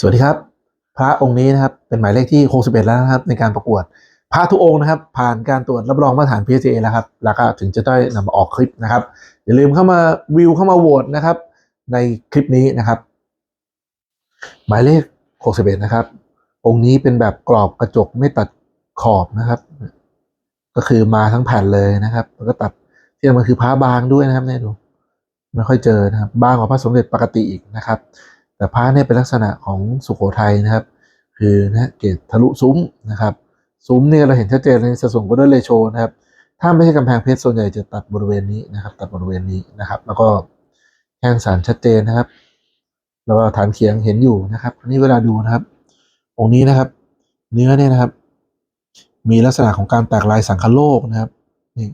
สวัสดีครับ พระองค์นี้นะครับเป็นหมายเลขที่ 61 แล้วนะครับในการประกวด พระทุกองค์นะครับ ผ่านการตรวจรับรองมาตรฐาน PSA แล้วครับแล้วก็ถึงจะได้นำมาออกคลิปนะครับ อย่าลืมเข้ามาวิวเข้ามาโหวตนะครับ ในคลิปนี้นะครับ หมายเลข 61 นะครับ องค์นี้เป็นแบบกรอบกระจกไม่ตัดขอบนะครับ ก็คือมาทั้งแผ่นเลยนะครับ แล้วก็ตัดที่สำคัญคือพระบางด้วยนะครับเนี่ยดูไม่ค่อยเจอนะครับ บางกว่าพระสมเด็จปกติอีกนะครับ แต่พระเนี่ยเป็นลักษณะของสุโขทัยนะครับ คือนะเกตทะลุซุ้มนะครับ ซุ้มเนี่ยเราเห็นชัดเจนในสัดส่วนกลเด้นเรโชนะครับ ถ้าไม่ใช่กำแพงเพชรส่วนใหญ่จะตัดบริเวณนี้นะครับ ตัดบริเวณนี้นะครับ แล้วก็แข้งสันชัดเจนนะครับ แล้วก็ฐานเขียงเห็นอยู่นะครับนนี้เวลาดูนะครับ องค์นี้นะครับ เนื้อเนี่ยนะครับ มีลักษณะของการแตกลายสังคโลกนะครับนี่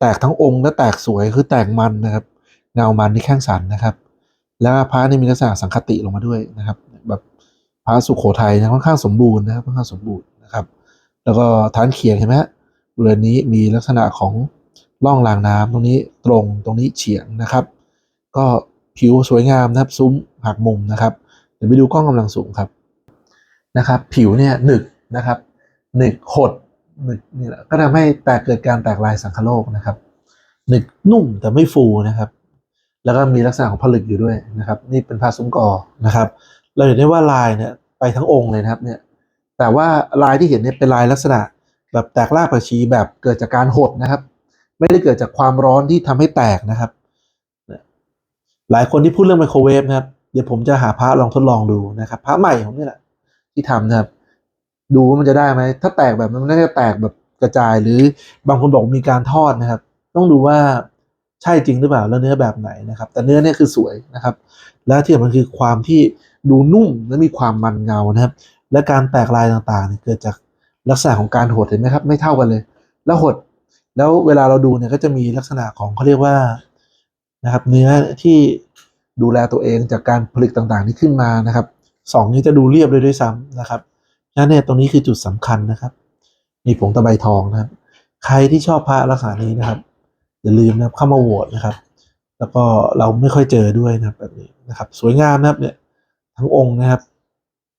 แตกทั้งองค์และแตกสวยคือแตกมันนะครับ เงามันที่แข้งสันนะครับ แล้วพระนี่มีลักษณะสังคติลงมาด้วยนะครับ แบบพระสุโขทัยนะค่อนข้างสมบูรณ์นะครับค่อนข้างสมบูรณ์นะครับ แล้วก็ฐานเขียงเห็นไหมฮะบริเวณนี้มีลักษณะของร่องรางน้ำตรงนี้ตรงตรงนี้เฉียงนะครับ ก็ผิวสวยงามนะครับซุ้มหักมุมนะครับเดี๋ยวไปดูกล้องกำลังสูงครับนะครับ ผิวเนี่ยหนึกนะครับหนึกหดหนึกนี่แหละก็ทำให้แตกเกิดการแตกลายสังคโลกนะครับหนึกนุ่มแต่ไม่ฟูนะครับ แล้วก็มีลักษณะของผลึกอยู่ด้วยนะครับ นี่เป็นผ้าซุ้มกอนะครับ เราเห็นได้ว่าลายเนี่ยไปทั้งองค์เลยนะครับเนี่ยแต่ว่าลายที่เห็นเนี่ยเป็นลายลักษณะ แบบแตกรากผักชีแบบเกิดจากการหดนะครับ ไม่ได้เกิดจากความร้อนที่ทำให้แตกนะครับหลายคนที่พูดเรื่องไมโครเวฟนะครับเดี๋ยวผมจะหาพระลองทดลองดูนะครับพระใหม่ของนี่แหละที่ทำนะครับ ดูว่ามันจะได้ไหมถ้าแตกแบบนั้นมันน่าจะแตกแบบกระจาย หรือบางคนบอกมีการทอดนะครับ ต้องดูว่า ใช่จริงหรือเปล่าแล้วเนื้อแบบไหนนะครับ แต่เนื้อเนี่ยคือสวยนะครับ และที่สำคัญคือความที่ดูนุ่มและมีความมันเงานะครับ และการแตกลายต่างๆเนี่ยเกิดจากลักษณะของการหดเห็นไหมครับไม่เท่ากันเลย แล้วหดแล้วเวลาเราดูเนี่ยก็จะมีลักษณะของเขาเรียกว่านะครับเนื้อที่ดูแลตัวเองจากการผลิตต่างๆ ที่ขึ้นมานะครับสองนี้จะดูเรียบเลยด้วยซ้ำนะครับนั้นเนี่ยตรงนี้คือจุดสำคัญนะครับ มีผงตะไบทองนะครับ ใครที่ชอบพระลักษณะนี้นะครับ อย่าลืมนะครับเข้ามาโหวตนะครับ แล้วก็เราไม่ค่อยเจอด้วยนะครับแบบนี้นะครับ สวยงามนะครับเนี่ยทั้งองค์นะครับ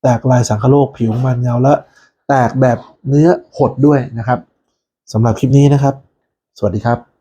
แตกลายสังคโลกผิวมันเงาและแตกแบบเนื้อหดด้วยนะครับสำหรับคลิปนี้นะครับ สวัสดีครับ